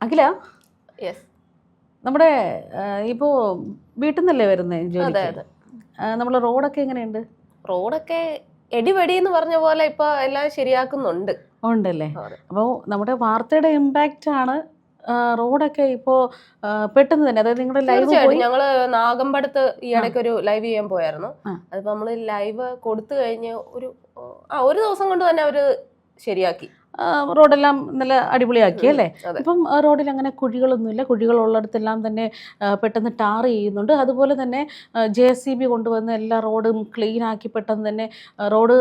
അഖില? Yes നമ്മുടെ ഇപ്പോ വീട്ടിൽ നിന്നല്ലേ വരുന്നത് അതെ ജോലി അതെ. നമ്മൾ റോഡൊക്കെ എങ്ങനെയുണ്ട്? റോഡൊക്കെ എടിപടി എന്ന് പറഞ്ഞ പോലെ ഇപ്പൊ എല്ലാം ശരിയാക്കുന്നുണ്ട്. ഉണ്ടല്ലേ? അതെ. അപ്പോൾ നമ്മുടെ വാർത്തയുടെ ഇമ്പാക്റ്റ് ആണ് ആ, റോഡൊക്കെ ഇപ്പോ പെട്ടെന്ന് തന്നെ. അതായത് നിങ്ങളുടെ ലൈവ് പോയി തീർച്ചയായിട്ടും ഞങ്ങൾ നാഗമ്പടത്ത് ഈ ഇടയ്ക്ക് ഒരു ലൈവ് ചെയ്യാൻ പോയായിരുന്നു. ആ. അതിപ്പോ നമ്മൾ ലൈവ് കൊടുത്തു കഴിഞ്ഞ് ഒരു ആ ഒരു ദിവസം കൊണ്ട് തന്നെ അവർ ശരിയാക്കി. റോഡെല്ലാം നല്ല അടിപൊളിയാക്കി അല്ലേ? ഇപ്പം റോഡിൽ അങ്ങനെ കുഴികളൊന്നുമില്ല. കുഴികളുള്ളിടത്തെല്ലാം തന്നെ പെട്ടെന്ന് ടാർ ചെയ്യുന്നുണ്ട്. അതുപോലെ തന്നെ ജെ സി ബി കൊണ്ടുവന്ന് എല്ലാ റോഡും ക്ലീൻ ആക്കി പെട്ടെന്ന് തന്നെ റോഡ്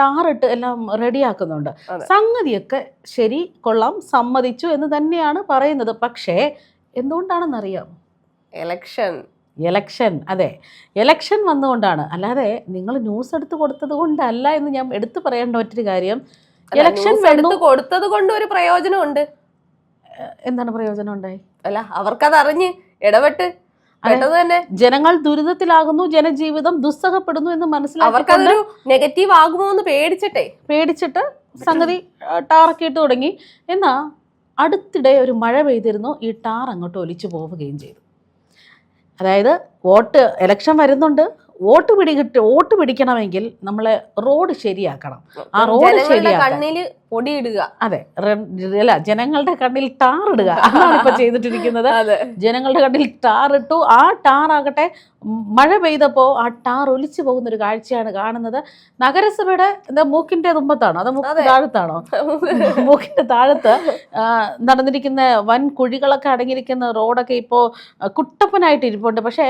ടാറിട്ട് എല്ലാം റെഡിയാക്കുന്നുണ്ട്. സംഗതിയൊക്കെ ശരി കൊള്ളാം സമ്മതിച്ചു എന്ന് തന്നെയാണ് പറയുന്നത്. പക്ഷേ എന്തുകൊണ്ടാണെന്നറിയാം? എലക്ഷൻ. എലക്ഷൻ അതെ. എലക്ഷൻ വന്നുകൊണ്ടാണ്. അല്ലാതെ നിങ്ങൾ ന്യൂസ് എടുത്ത് കൊടുത്തത് കൊണ്ടല്ല എന്ന് ഞാൻ എടുത്തു പറയേണ്ട മറ്റൊരു കാര്യം എലക്ഷൻ എടുത്ത് കൊടുത്തത് കൊണ്ട് ഒരു പ്രയോജനമുണ്ട്. എന്താണ് പ്രയോജനം ഉണ്ടായി അല്ല അവർക്കത് അറിഞ്ഞ് ഇടപെട്ട് തന്നെ ജനങ്ങൾ ദുരിതത്തിലാകുന്നു ജനജീവിതം ദുസ്സഹപ്പെടുന്നു എന്ന് മനസ്സിലാക്കി അവർക്കതൊരു നെഗറ്റീവ് ആകുമോ എന്ന് പേടിച്ചിട്ടേ. പേടിച്ചിട്ട് സംഗതി ടാറൊക്കെ തുടങ്ങി. എന്നാ അടുത്തിടെ ഒരു മഴ പെയ്തിരുന്നു ഈ ടാർ അങ്ങോട്ട് ഒലിച്ചു പോവുകയും ചെയ്തു. അതായത് വോട്ട് ഇലക്ഷൻ വരുന്നുണ്ട് വോട്ട് പിടികിട്ട് വോട്ട് പിടിക്കണമെങ്കിൽ നമ്മൾ റോഡ് ശരിയാക്കണം. ആ റോഡ് ശരിയാക്കണം ശരിയാക്കാൻ. കണ്ണിൽ പൊടിയിടുക. അതെ അല്ല ജനങ്ങളുടെ കണ്ണിൽ ടാർ ഇടുക അതാണ് ഇപ്പൊ ചെയ്തിട്ടിരിക്കുന്നത്. ജനങ്ങളുടെ കണ്ണിൽ ടാർ ഇട്ടു ആ ടാർ ആകട്ടെ മഴ പെയ്തപ്പോൾ ആ ടാർ ഒലിച്ചു പോകുന്ന ഒരു കാഴ്ചയാണ് കാണുന്നത്. നഗരസഭയുടെ എന്താ മൂക്കിന്റെ തുമ്പത്താണോ? അതോ മൂക്കിന്റെ താഴത്താണോ? മൂക്കിന്റെ താഴത്ത് നടന്നിരിക്കുന്ന വൻ കുഴികളൊക്കെ അടങ്ങിയിരിക്കുന്ന റോഡൊക്കെ ഇപ്പോൾ കുട്ടപ്പനായിട്ട് ഇരിപ്പുണ്ട്. പക്ഷേ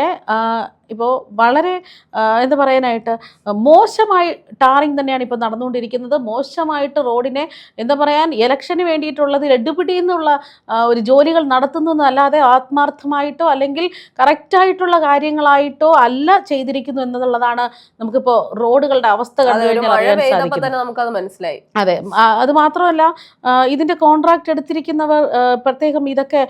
ഇപ്പോൾ വളരെ എന്താ പറയാനായിട്ട് മോശമായി ടാറിങ് തന്നെയാണ് ഇപ്പോൾ നടന്നുകൊണ്ടിരിക്കുന്നത്. മോശമായിട്ട് റോഡിനെ എന്താ പറയാൻ ഇലക്ഷന് വേണ്ടിയിട്ടുള്ളത് എടുപിടി എന്നുള്ള ഒരു ജോലികൾ നടത്തുന്നു എന്നല്ലാതെ ആത്മാർത്ഥമായിട്ടോ അല്ലെങ്കിൽ കറക്റ്റായിട്ടുള്ള കാര്യങ്ങളായിട്ടോ അല്ല ചെയ്തിരിക്കുന്നു എന്നുള്ളതാണ് നമുക്കിപ്പോൾ റോഡുകളുടെ അവസ്ഥ കണ്ടു കഴിഞ്ഞാൽ അറിയാൻ സാധിക്കും മനസ്സിലായി. അതെ അത് മാത്രമല്ല ഇതിന്റെ ഇതിന്റെ കോൺട്രാക്ട് എടുത്തിരിക്കുന്നവർ പ്രത്യേകം ഇതൊക്കെ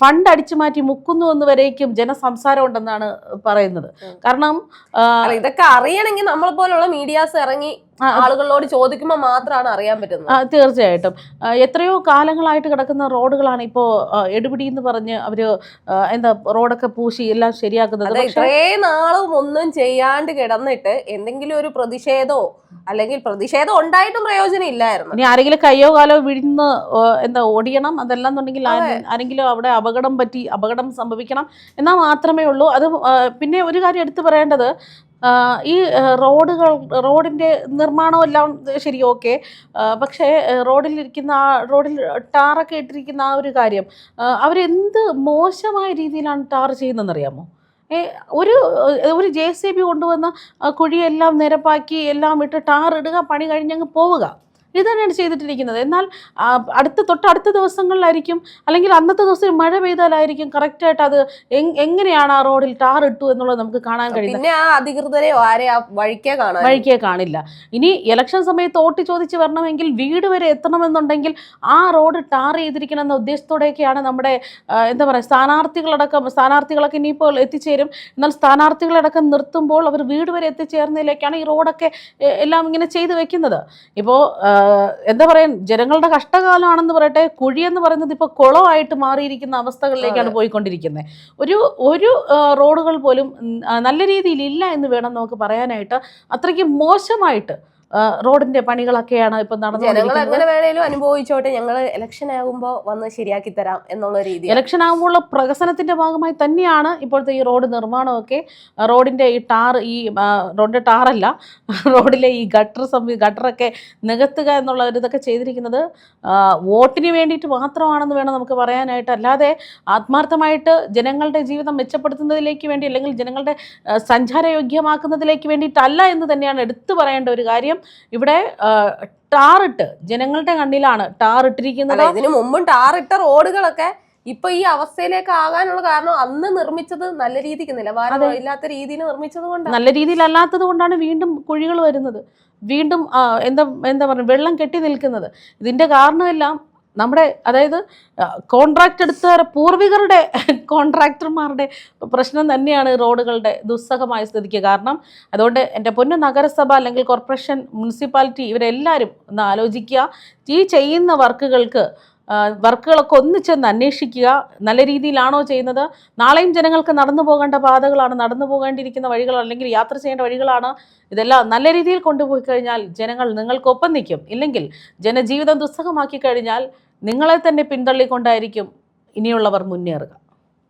ഫണ്ട് അടിച്ചു മാറ്റി മുക്കുന്നു എന്ന് വരേക്കും ജനസംസാരം ഉണ്ടെന്നാണ് പറയുന്നത്. ഉം. കാരണം ഇതൊക്കെ അറിയണമെങ്കിൽ നമ്മളെ പോലുള്ള മീഡിയാസ് ഇറങ്ങി ആളുകളോട് ചോദിക്കുമ്പോൾ മാത്രമാണ് അറിയാൻ പറ്റുന്നത്. തീർച്ചയായിട്ടും. എത്രയോ കാലങ്ങളായിട്ട് കിടക്കുന്ന റോഡുകളാണ് ഇപ്പോൾ എടുപിടി എന്ന് പറഞ്ഞ് അവർ എന്താ റോഡൊക്കെ പൂശി എല്ലാം ശരിയാക്കുന്നത്. ഇത്രേ നാളും ഒന്നും ചെയ്യാണ്ട് കിടന്നിട്ട് എന്തെങ്കിലും ഒരു പ്രതിഷേധമോ അല്ലെങ്കിൽ പ്രതിഷേധം ഉണ്ടായിട്ടും പ്രയോജനം ഇല്ലായിരുന്നു. ഇനി ആരെങ്കിലും കയ്യോ കാലോ വിഴുന്ന് എന്താ ഓടിയണം അതല്ല എന്നുണ്ടെങ്കിൽ ആരെങ്കിലും അവിടെ അപകടം പറ്റി അപകടം സംഭവിക്കണം എന്നാൽ മാത്രമേ ഉള്ളൂ. അത് പിന്നെ ഒരു കാര്യം എടുത്തു പറയേണ്ടത് ഈ റോഡുകൾ റോഡിന്റെ നിർമ്മാണം എല്ലാം ശരി ഓക്കെ. പക്ഷേ റോഡിൽ റോഡിലിരിക്കുന്ന ആ റോഡിൽ ടാറൊക്കെ ഇട്ടിരിക്കുന്ന ആ ഒരു കാര്യം അവരെന്ത് മോശമായ രീതിയിലാണ് ടാർ ചെയ്യുന്നതെന്നറിയാമോ? ഒരു ഒരു ജെ സി ബി കൊണ്ടുവന്ന് കുഴിയെല്ലാം നിരപ്പാക്കി എല്ലാം ഇട്ട് ടാറിടുക പണി കഴിഞ്ഞങ്ങ് പോവുക. ഇത് തന്നെയാണ് ചെയ്തിട്ടിരിക്കുന്നത്. എന്നാൽ അടുത്ത തൊട്ടടുത്ത ദിവസങ്ങളിലായിരിക്കും അല്ലെങ്കിൽ അന്നത്തെ ദിവസം മഴ പെയ്താലായിരിക്കും കറക്റ്റായിട്ട് അത് എങ്ങനെയാണ് ആ റോഡിൽ ടാർ ഇട്ടു എന്നുള്ളത് നമുക്ക് കാണാൻ കഴിയുന്നത്. പിന്നെ ആ അധികൃതരെയോ ആരെ വഴിക്കേ വഴിക്കേ കാണില്ല. ഇനി ഇലക്ഷൻ സമയത്ത് വോട്ട് ചോദിച്ച് വരണമെങ്കിൽ വീട് വരെ എത്തണമെന്നുണ്ടെങ്കിൽ ആ റോഡ് ടാർ ചെയ്തിരിക്കണം എന്ന ഉദ്ദേശത്തോടെയൊക്കെയാണ് നമ്മുടെ എന്താ പറയുക സ്ഥാനാർത്ഥികളടക്കം സ്ഥാനാർത്ഥികളൊക്കെ ഇനിയിപ്പോൾ എത്തിച്ചേരും. എന്നാൽ സ്ഥാനാർത്ഥികളടക്കം നിർത്തുമ്പോൾ അവർ വീട് വരെ എത്തിച്ചേർന്നതിലേക്കാണ് ഈ റോഡൊക്കെ എല്ലാം ഇങ്ങനെ ചെയ്തു വെക്കുന്നത്. ഇപ്പോൾ എന്താ പറയാ ജനങ്ങളുടെ കഷ്ടകാലമാണെന്ന് പറയട്ടെ കുഴി എന്ന് പറയുന്നത് ഇപ്പോൾ കുളമായിട്ട് മാറിയിരിക്കുന്ന അവസ്ഥകളിലേക്കാണ് പോയിക്കൊണ്ടിരിക്കുന്നത് ഒരു ഒരു റോഡുകൾ പോലും നല്ല രീതിയിൽ ഇല്ല എന്ന് വേണം നമുക്ക് പറയാനായിട്ട് അത്രയ്ക്ക് മോശമായിട്ട് റോഡിന്റെ പണികളൊക്കെയാണ് ഇപ്പൊ നടന്നു വേണേലും അനുഭവിച്ചോട്ടെ. ഞങ്ങൾ ഇലക്ഷൻ ആകുമ്പോ വന്ന് ശരിയാക്കി തരാം എന്നുള്ള രീതി ഇലക്ഷൻ ആകുമ്പോഴുള്ള പ്രകസനത്തിന്റെ ഭാഗമായി തന്നെയാണ് ഇപ്പോഴത്തെ ഈ റോഡ് നിർമ്മാണമൊക്കെ. റോഡിന്റെ ഈ ടാർ ഈ റോഡിന്റെ ടാറല്ല റോഡിലെ ഈ ഗട്ടർ സംവി ഗട്ടറൊക്കെ നികത്തുക എന്നുള്ള ഒരു ഇതൊക്കെ ചെയ്തിരിക്കുന്നത്. വോട്ടിന് വേണ്ടിയിട്ട് മാത്രമാണെന്ന് വേണം നമുക്ക് പറയാനായിട്ട്. അല്ലാതെ ആത്മാർത്ഥമായിട്ട് ജനങ്ങളുടെ ജീവിതം മെച്ചപ്പെടുത്തുന്നതിലേക്ക് വേണ്ടി അല്ലെങ്കിൽ ജനങ്ങളുടെ സഞ്ചാരയോഗ്യമാക്കുന്നതിലേക്ക് വേണ്ടിയിട്ടല്ല എന്ന് തന്നെയാണ് എടുത്തു പറയേണ്ട ഒരു കാര്യം. ഇവിടെ ആ, ടാറിട്ട് ജനങ്ങളുടെ കണ്ണിലാണ് ടാറിട്ടിരിക്കുന്നത്. ഇതിനു മുമ്പും ടാറിട്ട റോഡുകളൊക്കെ ഇപ്പൊ ഈ അവസ്ഥയിലേക്ക് ആകാനുള്ള കാരണം അന്ന് നിർമ്മിച്ചത് നല്ല രീതിക്ക് നിലവാരം ഇല്ലാത്ത രീതിയിൽ നിർമ്മിച്ചത് കൊണ്ട് നല്ല രീതിയിൽ അല്ലാത്തത് കൊണ്ടാണ് വീണ്ടും കുഴികൾ വരുന്നത്. വീണ്ടും എന്താ എന്താ പറയുക വെള്ളം കെട്ടി നിൽക്കുന്നത്. ഇതിന്റെ കാരണമെല്ലാം നമ്മുടെ അതായത് കോൺട്രാക്ട് എടുത്ത പൂർവികരുടെ കോൺട്രാക്ടർമാരുടെ പ്രശ്നം തന്നെയാണ് റോഡുകളുടെ ദുസ്സഹമായ സ്ഥിതിക്ക് കാരണം അതുകൊണ്ട് എന്റെ പൊന്നു നഗരസഭ അല്ലെങ്കിൽ കോർപ്പറേഷൻ മുനിസിപ്പാലിറ്റി ഇവരെല്ലാവരും ഒന്ന് ആലോചിക്കുക. ഈ ചെയ്യുന്ന വർക്കുകൾക്ക് വർക്കുകളൊക്കെ ഒന്നിച്ചെന്ന് അന്വേഷിക്കുക. നല്ല രീതിയിലാണോ ചെയ്യുന്നത്? നാളെയും ജനങ്ങൾക്ക് നടന്നു പോകേണ്ട പാതകളാണ് നടന്നു പോകേണ്ടിയിരിക്കുന്ന വഴികൾ അല്ലെങ്കിൽ യാത്ര ചെയ്യേണ്ട വഴികളാണ്. ഇതെല്ലാം നല്ല രീതിയിൽ കൊണ്ടുപോയി കഴിഞ്ഞാൽ ജനങ്ങൾ നിങ്ങൾക്കൊപ്പം നിൽക്കും. ഇല്ലെങ്കിൽ ജനജീവിതം ദുസ്സഹമാക്കി കഴിഞ്ഞാൽ നിങ്ങളെ തന്നെ പിന്തള്ളിക്കൊണ്ടായിരിക്കും ഇനിയുള്ളവർ മുന്നേറുക.